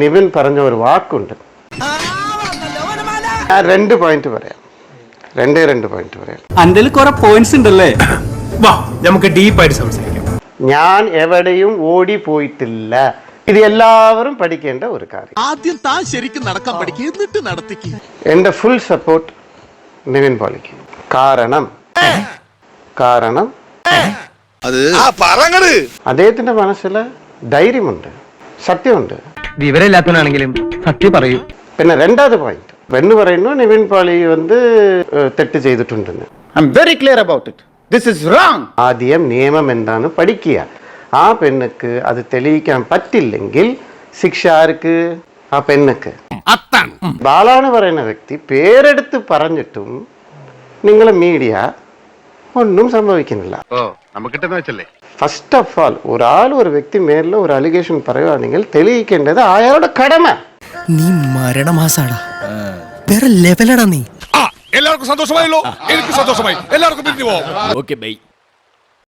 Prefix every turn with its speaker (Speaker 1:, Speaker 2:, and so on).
Speaker 1: നിവിൻ പറഞ്ഞ ഒരു വാക്കുണ്ട്. ഞാൻ രണ്ട് പോയിന്റ് പറയാം. രണ്ടേ രണ്ട് പോയിന്റ് പറയാം.
Speaker 2: അന്റെ കുറെ പോയിന്റ്സ് ഉണ്ടല്ലേ?
Speaker 3: വാ നമുക്ക് ഡീപ്പായിട്ട് സംസാരിക്കാം.
Speaker 1: ഞാൻ എവിടെയും ഓടി പോയിട്ടില്ല ഇത് എല്ലാവരും പഠിക്കേണ്ട ഒരു കാര്യം.
Speaker 4: ആദ്യം താൻ ശരിക്കും നടക്കാൻ പഠിക്കുക എന്നിട്ട് നടത്തിക്ക്.
Speaker 1: എന്റെ ഫുൾ സപ്പോർട്ട് നിവിൻ പോളിക്ക്. കാരണം കാരണം അദ്ദേഹത്തിന്റെ മനസ്സിൽ ധൈര്യമുണ്ട് സത്യമുണ്ട്.
Speaker 5: വിവരമില്ലാത്തവനാണെങ്കിലും സത്യം പറയൂ.
Speaker 1: പിന്നെ രണ്ടാമത് പോയിന്റ് പെണ്ണ് പറയുന്നു നിവിൻ പാളി വന്ന് തെറ്റ് ചെയ്തിട്ടുണ്ടെന്ന്.
Speaker 6: I'm very clear about it. This is wrong.
Speaker 1: ആദ്യം നിയമം എന്താണ് പഠിക്കുക. ആ പെണ്ണുക്ക് അത് തെളിയിക്കാൻ പറ്റില്ലെങ്കിൽ ശിക്ഷ ആർക്ക്? ആ പെണ്ണുക്ക്. ബാലാണ് പറയുന്ന വ്യക്തി പേരെടുത്ത് പറഞ്ഞിട്ടും നിങ്ങളെ മീഡിയ ഒന്നും സംഭവിക്കുന്നില്ല. ഫസ്റ്റ് ഓഫ് ഓൾ ഒരാൾ ഒരു വ്യക്തി മേലിൽ ഒരു അലിഗേഷൻ പറയുകയാണെങ്കിൽ തെളിയിക്കേണ്ടത് അയാളുടെ കടമ.
Speaker 7: നീ മരണമാസാടാ. വേറെ ലെവലടാ നീ.
Speaker 4: എല്ലാവർക്കും സന്തോഷമായല്ലോ. എനിക്ക് സന്തോഷമായി. എല്ലാവർക്കും പിരിഞ്ഞു പോവാം.
Speaker 7: Okay bye